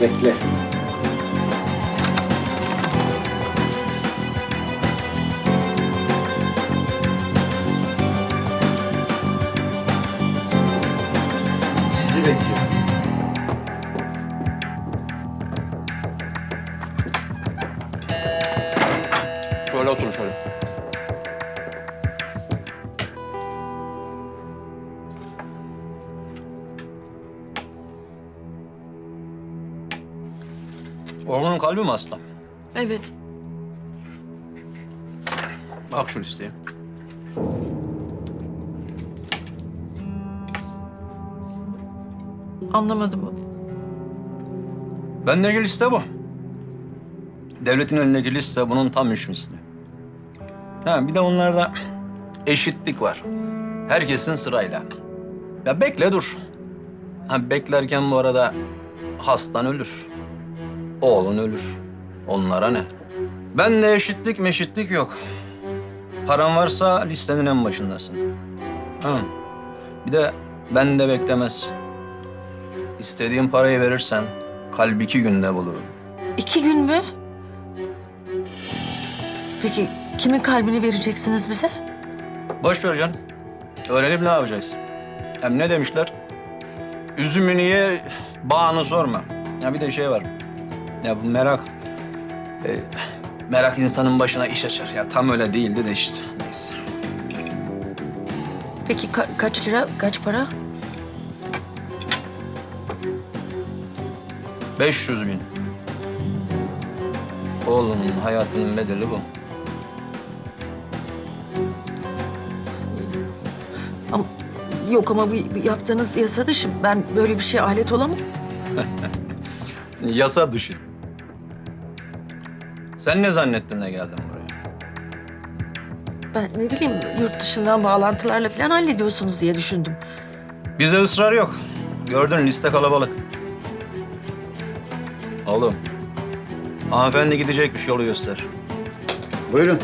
Bekle. Sizi bekliyorum. Şöyle oturun şöyle. Oğlunun kalbi mi hasta? Evet. Bak şu listeye. Anlamadım. Bendeki liste bu. Devletin elindeki liste bunun tam üç misli. Ha, bir de onlarda eşitlik var. Herkesin sırayla. Ya bekle dur. Ha, beklerken bu arada hastan ölür. Oğlun ölür. Onlara ne? Bende eşitlik meşitlik yok. Paran varsa listenin en başındasın. Ha. Bir de bende beklemez. İstediğin parayı verirsen kalbi iki günde bulurum. İki gün mü? Peki kimin kalbini vereceksiniz bize? Boş ver can. Öğrenip ne yapacaksın? Hem ne demişler? Üzümünü ye, bağını sorma. Ya bir de şey var. Ya bu merak... e, merak insanın başına iş açar. Ya tam öyle değildi de işte. Neyse. Peki ka- kaç lira, kaç para? 500 bin. Oğlunun hayatının bedeli bu. Ama, yok ama bu bu yaptığınız yasa dışı. Ben böyle bir şeye alet olamam. Yasa dışı. Sen ne zannettin de geldin buraya? Ben ne bileyim yurt dışından bağlantılarla falan hallediyorsunuz diye düşündüm. Bize ısrar yok. Gördün liste kalabalık. Oğlum, hanımefendi gidecekmiş yolu göster. Buyurun.